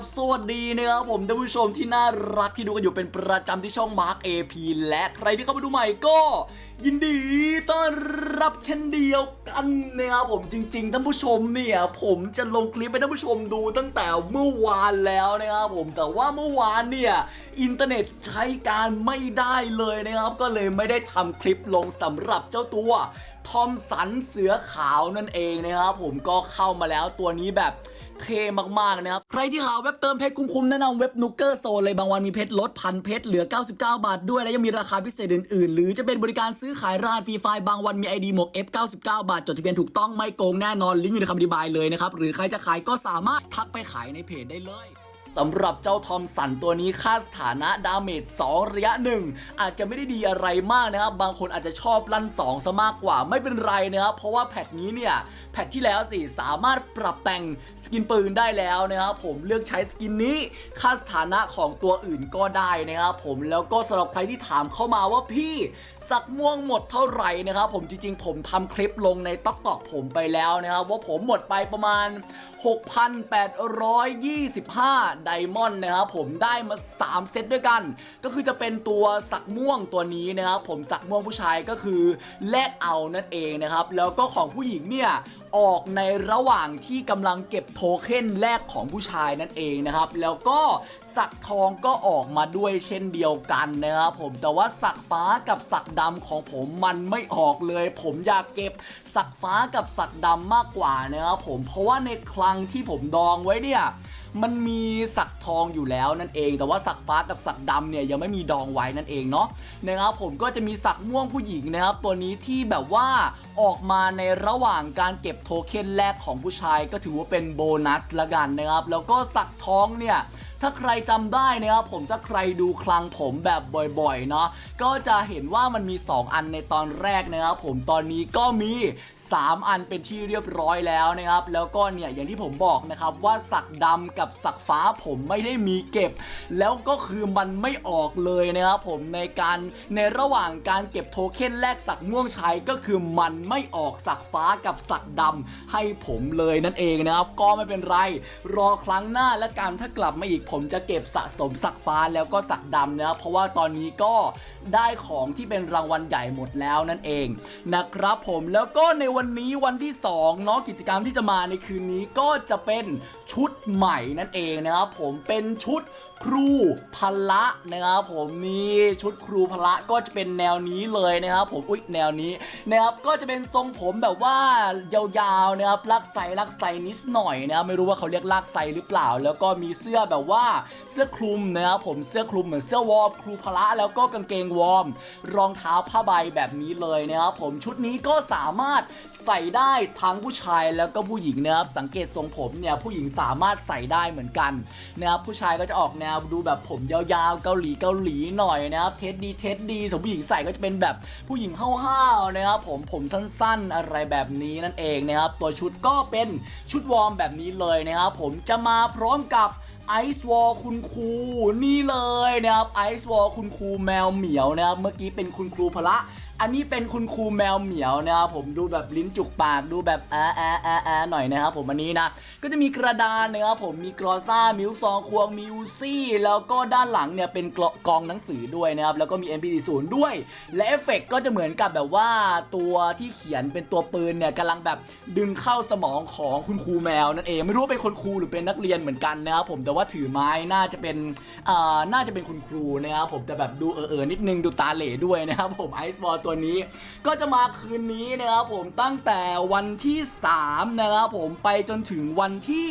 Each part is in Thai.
บ สวัสดีนะครับผมท่านผู้ชมที่น่ารักที่ดูกันอยู่เป็นประจำที่ช่องมาร์ก AP และใครที่เข้ามาดูใหม่ก็ ยินดีต้อนรับเช่นเดียวกันนะครับผมจริงๆท่านผู้ชมเนี่ย ผมจะลงคลิปให้ท่านผู้ชมดูตั้งแต่เมื่อวานแล้วนะครับผมแต่ว่าเมื่อวานเนี่ยอินเทอร์เน็ตใช้การไม่ได้เลยนะครับ ก็เลยไม่ได้ทำคลิปลงสำหรับเจ้าตัวทอมสันเสือขาวนั่นเองนะครับผมก็เข้ามาแล้วตัวนี้แบบ เท่มากๆนะครับ ใครที่หาเว็บเติมเพชรคุ้มๆแนะนำเว็บนูเกอร์โซนเลยบางวันมีเพชรลดพันเพชรเหลือ 99 บาทด้วยและยังมีราคาพิเศษอื่นๆ หรือจะเป็นบริการซื้อขายรหัสฟรีไฟล์บางวันมี ID หมวก F99 บาท จดทะเบียนถูกต้องไม่โกงแน่นอนลิงก์อยู่ในคำอธิบายเลยนะครับหรือใครจะขายก็สามารถทักไปขายในเพจได้เลย สำหรับเจ้าทอมสันตัวนี้ค่าสถานะดาเมจ2ระยะ 1 อาจจะไม่ได้ดีอะไรมากนะครับ บางคนอาจจะชอบลั่น2ซะมากกว่าไม่เป็นไรนะครับ เพราะว่าแพทนี้เนี่ย แพทที่แล้วสิสามารถปรับแต่งสกินปืนได้แล้วนะครับผมเลือกใช้สกินนี้ค่าสถานะของตัวอื่นก็ได้นะครับผมแล้วก็สำหรับใครที่ถามเข้ามาว่าพี่สักม่วงหมดเท่าไหร่นะครับ ผมจริงๆ ผมทำคลิปลงในต๊อกตอกผมไปแล้วนะครับว่าผมหมดไปประมาณ 6,825ไดมอนด์นะครับผมได้มา 3 เซตด้วยกัน ก็คือจะเป็นตัวสักม่วงตัวนี้นะครับผมสักม่วงผู้ชายก็คือแลกเอานั่นเองนะครับ แล้วก็ของผู้หญิงเนี่ยออกในระหว่างที่กำลังเก็บโทเค็นแรกของผู้ชายนั่นเองนะครับ แล้วก็สักทองก็ออกมาด้วยเช่นเดียวกันนะครับผมแต่ว่าสักฟ้ากับสักดำของผมมันไม่ออกเลย ผมอยากเก็บสักฟ้ากับสักดำมากกว่านะครับผมเพราะว่าในคลังที่ผมดองไว้เนี่ย มันมีสักทองอยู่แล้วนั่นเอง แต่ว่าสักฟ้ากับสักดำเนี่ยยังไม่มีดองไว้นั่นเองเนาะนะครับผมก็จะมีสักม่วงผู้หญิงนะครับตัวนี้ที่แบบว่าออกมาในระหว่างการเก็บโทเค็นแรกของผู้ชายก็ถือว่าเป็นโบนัสละกันนะครับแล้วก็สักทองเนี่ยถ้าใครจำได้นะครับผมถ้าใครดูคลังผมแบบบ่อยๆเนาะก็จะเห็นว่ามันมี 2 อันในตอนแรกนะครับผมตอนนี้ก็มี 3 อันเป็นที่เรียบร้อยแล้วนะครับ แล้วก็เนี่ยอย่างที่ผมบอกนะครับว่าสักดำกับสักฟ้าผมไม่ได้มีเก็บ แล้วก็คือมันไม่ออกเลยนะครับผมในการในระหว่างการเก็บโทเค็นแลกสักม่วงใช้ก็คือมันไม่ออกสักฟ้ากับสักดำให้ผมเลยนั่นเองนะครับ ก็ไม่เป็นไรรอครั้งหน้าและกันถ้ากลับมาอีกผมจะเก็บสะสมสักฟ้าแล้วก็สักดำนะครับเพราะว่าตอนนี้ก็ได้ของที่เป็นรางวัลใหญ่หมดแล้วนั่นเองนะครับผมแล้วก็ในวันวันี้วันที่2เนาะกิจกรรมที่จะมาในคืนนี้ก็จะเป็นชุดใหม่นั่นเองนะครับผมเป็นชุด ครูพละนะครับผมนี่ชุดครูพละก็จะเป็นแนวนี้เลยนะครับ ผมอุ๊ยแนวนี้นะครับก็จะเป็นทรงผมแบบว่ายาวๆนะครับลักไซลักไซนิดหน่อยนะครับไม่รู้ว่าเขาเรียกลากไซหรือเปล่า แล้วก็มีเสื้อแบบว่าเสื้อคลุมนะครับผมเสื้อคลุมเหมือนเสื้อวอร์มครูพละแล้วก็กางเกงวอร์มรองเท้าผ้าใบแบบนี้เลยนะครับผมชุดนี้ก็สามารถใส่ได้ทั้งผู้ชายแล้วก็ผู้หญิงนะครับสังเกตทรงผมเนี่ยผู้หญิงสามารถใส่ได้เหมือนกันนะครับผู้ชายก็จะออกแนวดูแบบผมยาวๆเกาหลีเกาหลีหน่อยนะครับเท็ดดีเท็ดดีส่วผู้หญิงใส่ก็จะเป็นแบบผู้หญิงห้าวๆนะครับผมผมสั้นๆอะไรแบบนี้นั่นเองนะครับตัวชุดก็เป็นชุดวอร์มแบบนี้เลยนะครับผมจะมาพร้อมกับไอซ์วอลคุณครูนี่เลยนะครับไอซ์วอลคุณครูแมวเหมียวนะครับเมื่อกี้เป็นคุณครูพละ อันนี้เป็นคุณครูแมวเหมียวนะครับผมดูแบบลิ้นจุกปากดูแบบแอะแอะแอะแอะหน่อยนะครับผมอันนี้นะ ก็จะมีกระดานนะครับผมมีกรอซ่ามิวซองควงมิวซี่ แล้วก็ด้านหลังเนี่ยเป็นกลกองหนังสือด้วยนะครับแล้วก็มี MP40 ด้วย และเอฟเฟกต์ก็จะเหมือนกับแบบว่าตัวที่เขียนเป็นตัวปืนเนี่ยกำลังแบบดึงเข้าสมองของคุณครูแมวนั่นเองไม่รู้ว่าเป็นคนครูหรือเป็นนักเรียนเหมือนกันนะครับผมแต่ว่าถือไม้น่าจะเป็นอ่าน่าจะเป็นคุณครูนะครับผมแต่แบบดูเออเออนิดนึงดูตาเหล่ด้วยนะครับผมไอซ์บอลตัวนี้ ก็จะมาคืนนี้นะครับผมตั้งแต่วันที่ 3 นะครับผมไปจนถึงวันที่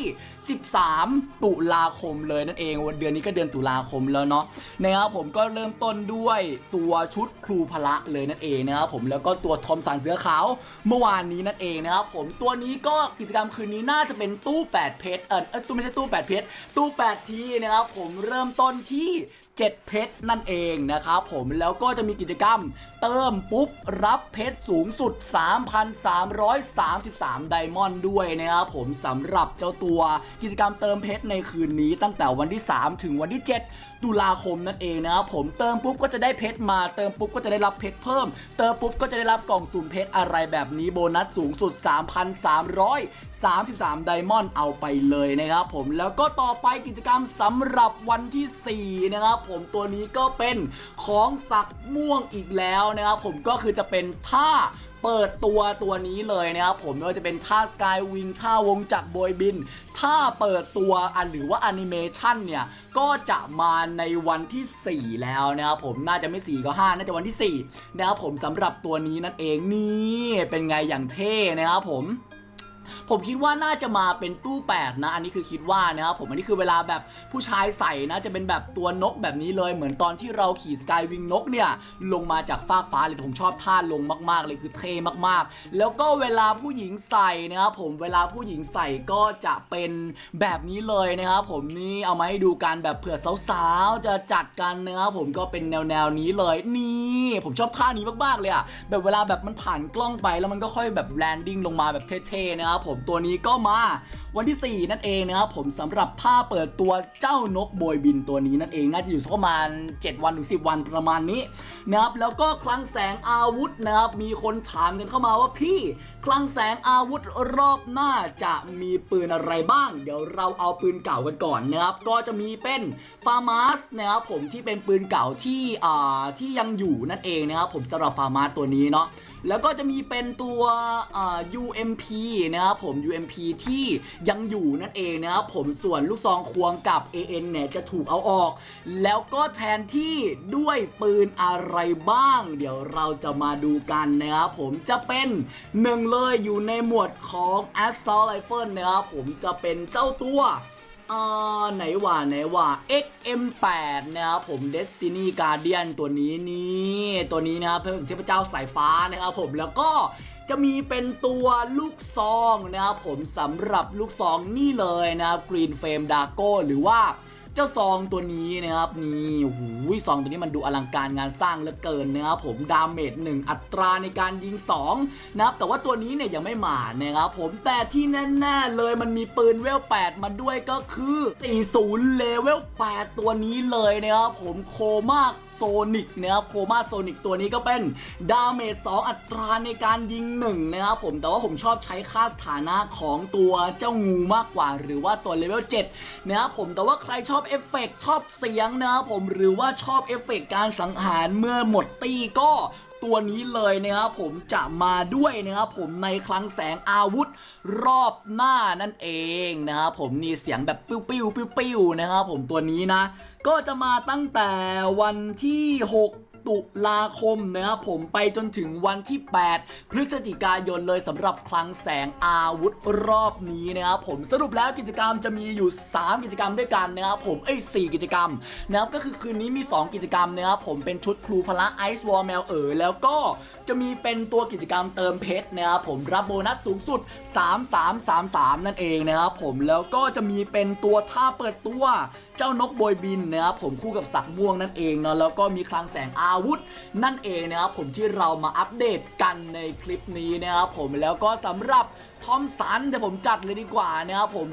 13 ตุลาคมเลยนั่นเองวันเดือนนี้ก็เดือนตุลาคมแล้วเนาะนะครับผมก็เริ่มต้นด้วยตัวชุดครูพละเลยนั่นเองนะครับผมแล้วก็ตัวทอมสันเสือขาวเมื่อวานนี้นั่นเองนะครับผมตัวนี้ก็กิจกรรมคืนนี้น่าจะเป็นตู้ 8 เพชรเออตู้ไม่ใช่ตู้ 8 เพชรตู้8ทีนะครับผมเริ่มต้นที่ 7 เพชรนั่นเองนะครับผมแล้วก็จะมีกิจกรรม เติมปุ๊บรับเพชรสูงสุด 3,333 ไดมอนด์ด้วยนะครับผมสำหรับเจ้าตัวกิจกรรมเติมเพชรในคืนนี้ตั้งแต่วันที่ 3 ถึงวันที่ 7 ตุลาคมนั่นเองนะครับผมเติมปุ๊บก็จะได้เพชรมา เติมปุ๊บก็จะได้รับเพชรเพิ่ม เติมปุ๊บก็จะได้รับกล่องสุ่มเพชรอะไรแบบนี้โบนัสสูงสุด 3,333 ไดมอนด์เอาไปเลยนะครับผมแล้วก็ต่อไปกิจกรรมสำหรับวันที่ 4 นะครับผมตัวนี้ก็เป็นของสักม่วงอีกแล้วนะครับผมก็คือจะเป็นท่าเปิดตัวตัวนี้เลยนะครับผมไม่ว่าจะเป็นท่าสกายวิงท่าวงจักรโบยบินถ้าเปิดตัวอันหรือว่าแอนิเมชันเนี่ย ก็จะมาในวันที่ 4 แล้วนะครับผมน่าจะไม่ 4 ก็ 5 น่าจะวันที่ 4 นะครับผมสำหรับตัวนี้นั่นเองนี่เป็นไงอย่างเท่นะครับผม ผมคิดว่าน่าจะมาเป็นตู้แปดนะอันนี้คือคิดว่านะครับผมอันนี้คือเวลาแบบผู้ชายใส่นะจะเป็นแบบตัวนกแบบนี้เลยเหมือนตอนที่เราขี่สกายวิงนกเนี่ยลงมาจากฟากฟ้าเลยผมชอบท่าลงมาก ๆ เลยคือเท่มากๆ แล้วก็เวลาผู้หญิงใส่นะครับผมเวลาผู้หญิงใส่ก็จะเป็นแบบนี้เลยนะครับผมนี่เอามาให้ดูกันแบบเผื่อสาวๆจะจัดกันนะครับผมก็เป็นแนวๆนี้เลยนี่ผมชอบท่านี้มากๆเลยอะแบบเวลาแบบมันผ่านกล้องไปแล้วมันก็ค่อยแบบแลนดิ้งลงมาแบบเท่ๆนะครับผมตัวนี้ก็มาวันที่ 4 นั่นเองนะครับผมสำหรับท่าเปิดตัวเจ้านกโบยบินตัวนี้นั่นเองน่าจะอยู่สักประมาณ 7 วันถึง10 วันประมาณนี้นะครับแล้วก็คลังแสงอาวุธนะครับมีคนถามกันเข้ามาว่าพี่คลังแสงอาวุธรอบหน้าจะมีปืนอะไรบ้าง เดี๋ยวเราเอาปืนเก่ากันก่อนนะครับก็จะมีเป็นฟาร์มาสนะครับผมที่เป็นปืนเก่าที่อ่าที่ยังอยู่นั่นเองนะครับผมสำหรับฟาร์มาสตัวนี้เนาะแล้วก็จะมีเป็นตัว UMP นะครับผม UMP ที่ยังอยู่นั่นเองนะครับผมส่วนลูกซองควงกับ AN เนี่ยจะถูกเอาออก แล้วก็แทนที่ด้วยปืนอะไรบ้าง เดี๋ยวเราจะมาดูกันนะครับผมจะเป็นหนึ่งเลยอยู่ในหมวดของ Assault Rifle นะครับผมจะเป็นเจ้าตัว อ่าไหนว่าไหนว่า XM8 นะครับผม Destiny Guardian ตัวนี้นี่ตัวนี้นะครับเทพเจ้าสายฟ้านะครับผมแล้วก็จะมีเป็นตัวลูกซองนะครับผมสำหรับลูกซองนี่เลยนะครับ Green Flame Dago หรือว่า เจ้าซองตัวนี้นะครับนี่โอ้โหซองตัวนี้มันดูอลังการงานสร้างเหลือเกินนะครับผมดาเมจ1อัตราในการยิง2นะครับแต่ว่าตัวนี้เนี่ยยังไม่มานะครับผมแต่ที่แน่ๆเลยมันมีปืนเวล 8 มาด้วยก็คือ 40 เลเวล 8 ตัวนี้เลยนะครับผมโคมากโซนิกนะครับโคมาโซนิกตัวนี้ก็เป็นดาเมจ2อัตราในการยิง1นะครับผมแต่ว่าผมชอบใช้ค่าสถานะของตัวเจ้างูมากกว่า หรือว่าตัวเลเวล7นะครับผมแต่ว่าใครชอบเอฟเฟกต์ชอบเสียงนะผมหรือว่าชอบเอฟเฟกต์การสังหารเมื่อหมดตีก็ตัวนี้เลยนะครับผมจะมาด้วยนะครับผมในคลังแสงอาวุธรอบหน้านั่นเองนะครับผมนี่เสียงแบบปิ้วปิ้วปิ้วปิ้วนะครับผมตัวนี้นะ ก็จะมาตั้งแต่วันที่ 6 ตุลาคมนะครับผมไปจนถึงวันที่ 8 พฤศจิกายนเลยสำหรับคลังแสงอาวุธรอบนี้นะครับผมสรุปแล้วกิจกรรมจะมีอยู่ 3 กิจกรรมด้วยกันนะครับผมเอ้ย4กิจกรรมนะครับก็คือคืนนี้มี 2 กิจกรรมนะครับผมเป็นชุดครูพละไอซ์วอลแมวเอ๋อแล้วก็จะมีเป็นตัวกิจกรรมเติมเพชรนะครับผมรับโบนัสสูงสุด 3333 นั่นเองนะครับผมแล้วก็จะมีเป็นตัวท่าเปิดตัว เจ้านกโบยบินนะครับผมคู่กับสักม่วงนั่นเองเนาะแล้วก็มีคลังแสงอาวุธ นั่นเองนะครับผมที่เรามาอัปเดตกันในคลิปนี้นะครับผมแล้วก็สำหรับทอมสันเดี๋ยวผมจัดเลยดีกว่านะครับผม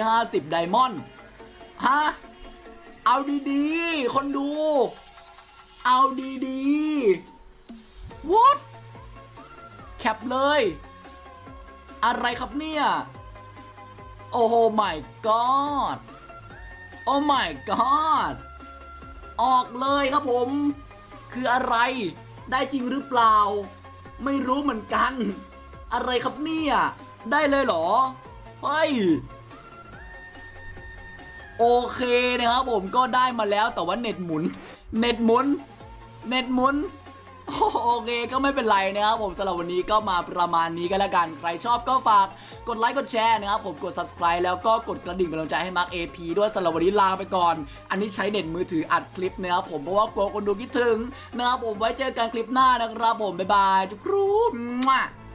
150 ไดมอนด์ฮะเอาดีๆ คนดู เอาดีๆ what แคปเลย อะไรครับเนี่ย โอ้โห my god โอ้ my god ออกเลยครับผม คืออะไร ได้จริงหรือเปล่า ไม่รู้เหมือนกัน อะไรครับเนี่ย ได้เลยเหรอ เฮ้ย โอเคนะครับผมก็ได้มาแล้วแต่ว่าเน็ตหมุน เน็ตหมุน เน็ตหมุน โอเคก็ไม่เป็นไรนะครับผมสำหรับวันนี้ก็มาประมาณนี้ก็แล้วกัน ใครชอบก็ฝากกดไลค์กดแชร์นะครับผมกด subscribe แล้วก็กดกระดิ่งเป็นกำลังใจให้มาร์ค AP ด้วยสำหรับวันนี้ลาไปก่อน อันนี้ใช้เน็ตมือถืออัดคลิปนะครับผมเพราะว่ากลัวคนดูคิดถึงนะครับผมไว้เจอกันคลิปหน้านะครับผมบ๊ายบายจุ๊กรูมั่ว